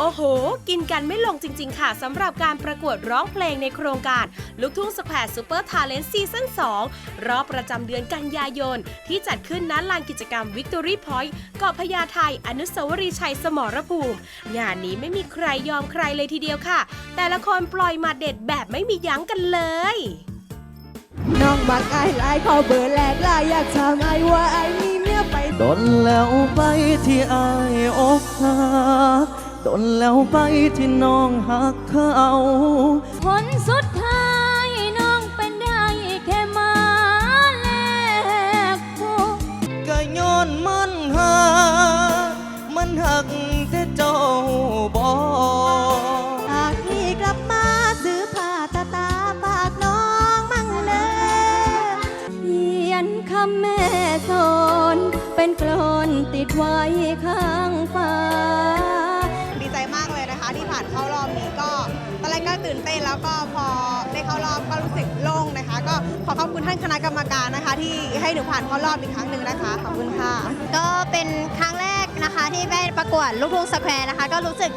โอ้โห กินกันไม่ลงจริง ๆ ค่ะสำหรับการประกวดร้องเพลงในโครงการ ลูกทุ่งสแควร์ซูเปอร์ทาเลนต์ซีซั่น2รอบประจำเดือนกันยายน ที่จัดขึ้นณลานกิจกรรมวิกตอรี่พอยต์เกาะพญาไทอนุสาวรีย์ชัยสมรภูมิ งานนี้ไม่มีใครยอมใครเลยทีเดียวค่ะ แต่ละคนปล่อยหมาเด็ดแบบไม่มียั้งกันเลยน้องบักไอ้ไลายขอเบอร์แลกไลายอยากถามไอ้ว่าไอ้มีเมียไปดนแล้วไปที่อายอกหัก ดนแล้วไปที่น้องหักเขาผลสุดท้ายน้องเป็นได้แค่มาแลกผู้ก็ย้อนมันหักมันหักแต่เจ้าบอกหากพี่กลับมาซื้อผ้าตาตาฝากน้องมั่งเด้อเขียนคำแม่สอนเป็นกลอนติดไว้ข้างฟ้า ก็พอได้เข้ารอบก็รู้สึกโล่งนะคะ ก็ขอขอบคุณท่านคณะกรรมการนะคะ ที่ให้หนูผ่านเข้ารอบอีกครั้งหนึ่งนะคะขอบคุณค่ะ ก็เป็นครั้งแรกนะคะที่ได้ประกวดลูกทุ่งสแควร์นะคะ ก็รู้สึก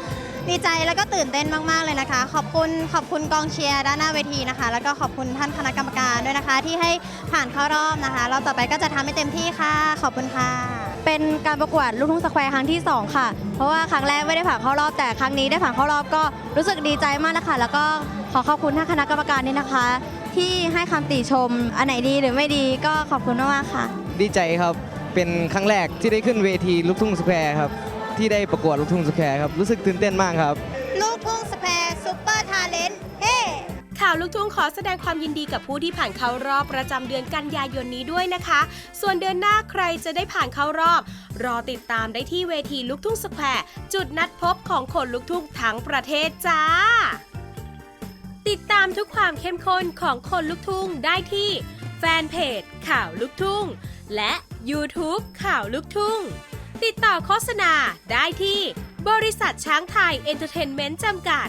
ดีใจแล้วก็ตื่นเต้นมากๆเลยนะคะ ขอบคุณขอบคุณกองเชียร์ด้านหน้าเวทีนะคะ แล้วก็ขอบคุณท่านคณะกรรมการด้วยนะคะ ที่ให้ผ่านเข้ารอบนะคะรอบต่อไปก็จะทำให้เต็มที่ค่ะ ขอบคุณค่ะ เป็นการประกวดลูกทุ่งสแควร์ครั้งที่ 2 ค่ะ เพราะว่าครั้งแรกไม่ได้ผ่านเข้ารอบแต่ครั้งนี้ได้ผ่านเข้ารอบก็รู้สึกดีใจมากนะคะแล้วก็ขอขอบคุณท่านคณะกรรมการนี่นะคะ ที่ให้คำติชม อันไหนดีหรือไม่ดีก็ขอบคุณมากๆค่ะ ดีใจครับ เป็นครั้งแรกที่ได้ขึ้นเวทีลูกทุ่งสแควร์ครับ ที่ได้ประกวดลูกทุ่งสแควร์ครับ รู้สึกตื่นเต้นมากครับาวลูกทุ่งขอแสดงความยินดีกับผู้ที่ผ่านเข้ารอบประจำเดือนกันยายนนี้ด้วยนะคะ ส่วนเดือนหน้าใครจะได้ผ่านเข้ารอบ รอติดตามได้ที่เวทีลูกทุ่งสแควร์จุดนัดพบของคนลูกทุ่งทั้งประเทศจ้า ติดตามทุกความเข้มข้นของคนลูกทุ่งได้ที่แฟนเพจข่าวลูกทุ่ง และ YouTube ข่าวลูกทุ่ง ติดต่อโฆษณาได้ที่ บริษัทช้างไทยเอนเตอร์เทนเมนต์จำกัด